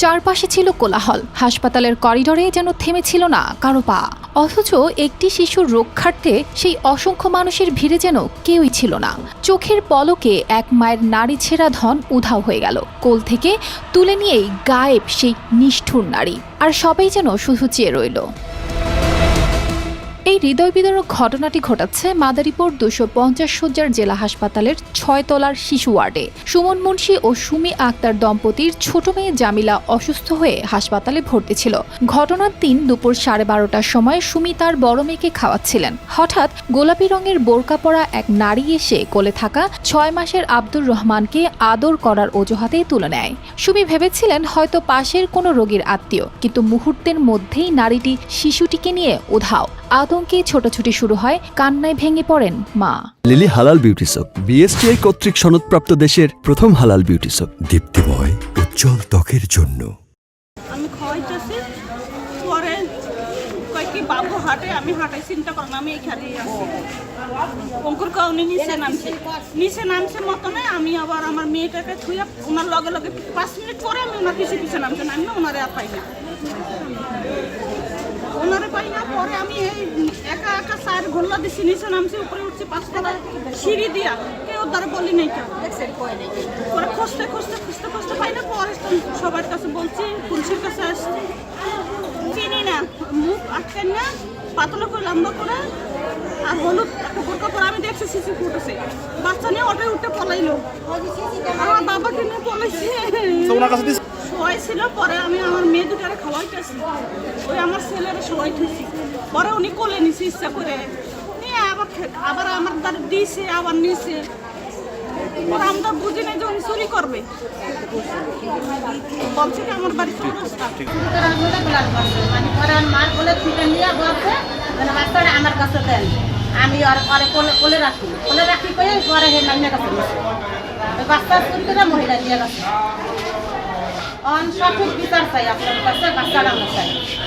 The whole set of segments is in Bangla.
চারপাশে ছিল কোলাহল। হাসপাতালের করিডরে যেন থেমেছিল না কারও পা। অথচ একটি শিশুর রক্ষার্থে সেই অসংখ্য মানুষের ভিড়ে যেন কেউই ছিল না। চোখের পলকে এক মায়ের নারী ছেঁড়া ধন উধাও হয়ে গেল। কোল থেকে তুলে নিয়েই গায়েব সেই নিষ্ঠুর নারী আর সবাই যেন শুধু চেয়ে রইল। এই হৃদয় বিদারক ঘটনাটি ঘটাচ্ছে মাদারীপুর দুশো পঞ্চাশ সজ্জার জেলা হাসপাতালের ছয়তলার শিশু ওয়ার্ডে। সুমন মুন্সি ও সুমি আক্তার দম্পতির ছোট মেয়ে জামিলা অসুস্থ হয়ে হাসপাতালে ভর্তি ছিল। ঘটনার দিন দুপুর সাড়ে বারোটার সময় সুমি তার বড় মেয়েকে খাওয়াচ্ছিলেন। হঠাৎ গোলাপি রঙের বোরকা পরা এক নারী এসে কোলে থাকা ছয় মাসের আব্দুর রহমানকে আদর করার অজুহাতেই তুলে নেয়। সুমি ভেবেছিলেন হয়তো পাশের কোনো রোগীর আত্মীয়, কিন্তু মুহূর্তের মধ্যেই নারীটি শিশুটিকে নিয়ে উধাও। আতঙ্কে ছোটাছুটি শুরু হয় কান্নায় ভেঙে পড়েন মা। লিলি হালাল বিউটি সোপ। বিএসটিআই কর্তৃক সনদপ্রাপ্ত দেশের প্রথম হালাল বিউটি সোপ। দীপ্তিময় উজ্জ্বল ত্বকের জন্য। আমি খাওয়াইতেছি পরে কয় বাবু হাঁটে আমি হাঁটাই চিন্তা করেন আমি এখানেই অঙ্কুর কাউনি নিচে নামছে। নিচে নামছে মতনে আমি আবার আমার মেয়েটাকে থুয়ে ওনার লগে লগে পাঁচ মিনিট পরে আমি ওনার পিছিয়ে পিছিয়ে নামছে আমি ওনারে আর পাই না। ওনারে পাই না পরে আমি এই একা একা সার ঘোল্লা দিছি নিচে নামছি, উপরে উঠছি পাঁচতলা সিঁড়ি দিয়া। কেউ দ্বারা বলি নাই কেউ। পরে খুঁজতে খুঁজতে খুঁজতে খুঁজতে পাই না পরে সবার কাছে বলছি, পুলিশের কাছে আসছি। চিনি না, মুখ আটকেন না, পাতলা করে, লম্বা করে, আর হলুদ একটা বোরকা আমি দেখছি সিসি ফুটেছে। বাচ্চা নিয়ে অটোয় উঠতে পলাইলো। আমার বাবাকে নিয়ে পলাইছে। সবাই ছিল পরে আমি আমার মেয়ে দুটারে খাওয়াইতেছি ওই আমার ছেলেরা সবাই থুইছি পরে উনি কোলে নিছে ইচ্ছা করে নিয়ে আবার আবার আমার দ্বারা দিয়েছে আবার নিছে। পরে আমরা বুঝি নাই যে উনি চুরি করবে। বলছে কি আমার বাড়ি চৌরাস্তা মানে পরে আমার মার কোলে ফিরে নিয়ে বলছে মানে বাচ্চাটা আমার কাছে দেন। আমি আর পরে কোলে কোলে রাখি। কোলে রাখি করে পরে হে মাইনা কাছে বাচ্চা চুরি করে মহিলা দিয়ে গেছে।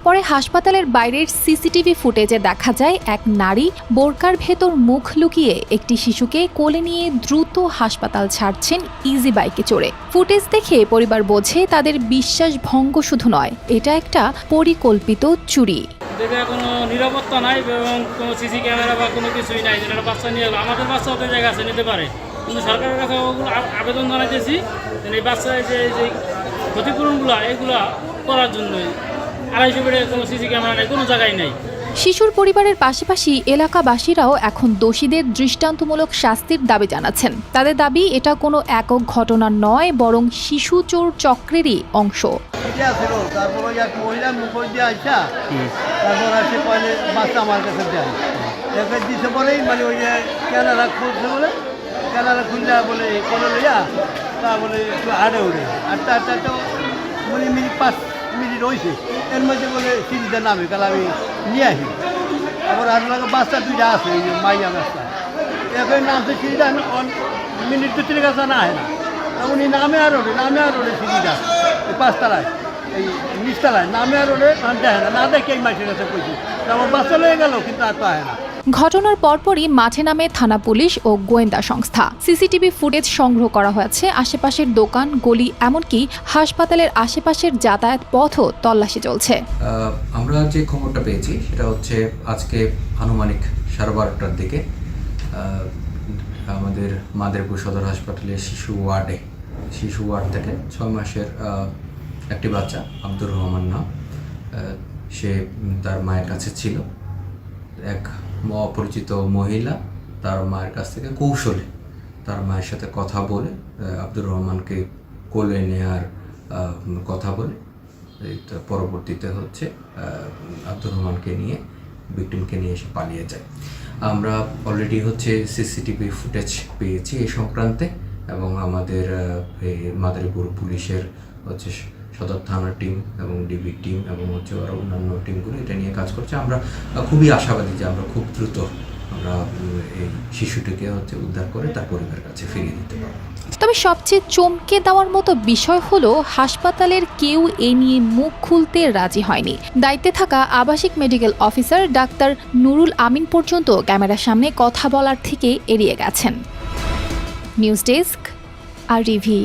পরে হাসপাতালের বাইরের সিসিটিভি ফুটেজে দেখা যায় এক নারী বোরকার ভেতর মুখ লুকিয়ে একটি শিশুকে কোলে নিয়ে দ্রুত হাসপাতাল ছাড়ছেন ইজি বাইকে চড়ে। ফুটেজ দেখে পরিবার বোঝে তাদের বিশ্বাস ভঙ্গ শুধু নয় এটা একটা পরিকল্পিত চুরি। কোনো নিরাপত্তা নাই এবং কোনো সিসি ক্যামেরা বা কোনো কিছুই নাই যেটা বাচ্চা নিয়ে আমাদের বাচ্চা ওদের জায়গায় আছে নিতে পারে। কিন্তু সরকারের কাছে ওগুলো আবেদন জানাইতেছি এই বাচ্চার যে যে ক্ষতিপূরণগুলো এগুলো করার জন্যই। আড়াইশো বেডে কোনো সিসি ক্যামেরা নেই কোনো জায়গায় নেই। শিশুর পরিবারের পাশাপাশি এলাকাবাসীরাও এখন দোষীদের দৃষ্টান্তমূলক শাস্তির দাবি জানাচ্ছেন। তাদের দাবি এটা কোনো একক ঘটনা নয় বরং শিশু চোর চক্রেরই অংশ। দিছে বলেই মানে ওই যে খুলছে বলে খুললে বলে লইয়া তা বলে একটু হাড়ে উড়ে আটটা তো মানে মিনিট পাঁচ, মিনিট হয়েছে এর মধ্যে বলে সিঁড়িতে নামে, কাল আমি নিয়ে আসি। আবার আর লাগে বাচ্চা দুইটা আছে, এই যে মাইয়া বাচ্চা এখন নামছে মিনিট দু তিন কাছে না হয় না। উনি নামে আর ওঠে, নামে আর ওঠে এই পাঁচতলায়, এই নিচতলায়, নামে আর ওঠে দেখে না। না দেখে এই মাসের কাছে কইছি। আমার বাচ্চা লয়ে গেল, কিন্তু আর তো না। ঘটনার পরপরই মাঠে নামে থানা পুলিশ ও গোয়েন্দা সংস্থা। সিসিটিভি ফুটেজ সংগ্রহ করা হয়েছে, আশেপাশের দোকান, গলি, এমনকি হাসপাতালের আশেপাশের যাতায়াত পথও তল্লাশি চলছে। আমরা যে খবরটা পেয়েছি, সেটা হচ্ছে আজকে আনুমানিক সাড়ে বারোটার দিকে আমাদের মাদারীপুর সদর হাসপাতালের শিশু ওয়ার্ডে, শিশু ওয়ার্ড থেকে ছয় মাসের একটি বাচ্চা, আব্দুর রহমান নাম সে তার মায়ের কাছে ছিল। এক অপরিচিত মহিলা তার মায়ের কাছ থেকে কৌশলে তার মায়ের সাথে কথা বলে আব্দুর রহমানকে কোলে নেওয়ার আহ, কথা বলে। পরবর্তীতে হচ্ছে আব্দুর রহমানকে নিয়ে ভিকটিমকে নিয়ে এসে পালিয়ে যায়। আমরা অলরেডি হচ্ছে সিসিটিভি ফুটেজ পেয়েছি এই সংক্রান্তে এবং আমাদের মাদারীপুর পুলিশের হচ্ছে সদর থানার টিম এবং ডিবি টিম এবং হচ্ছে আরও অন্যান্য টিমগুলো এটা নিয়ে কাজ করছে। আমরা খুবই আশাবাদী যে আমরা খুব দ্রুত আমরা এই শিশুটিকে হচ্ছে উদ্ধার করে তার পরিবারের কাছে ফিরিয়ে দিতে পারব। তবে সবচেয়ে চমকে দেওয়ার মতো বিষয় হলো, হাসপাতালের কেউ এ নিয়ে মুখ খুলতে রাজি হয়নি। দায়িত্বে থাকা আবাসিক medical officer doctor Nurul Amin পর্যন্ত ক্যামেরার সামনে কথা বলার থেকে এড়িয়ে গেছেন। নিউজ ডেস্ক আর রিভি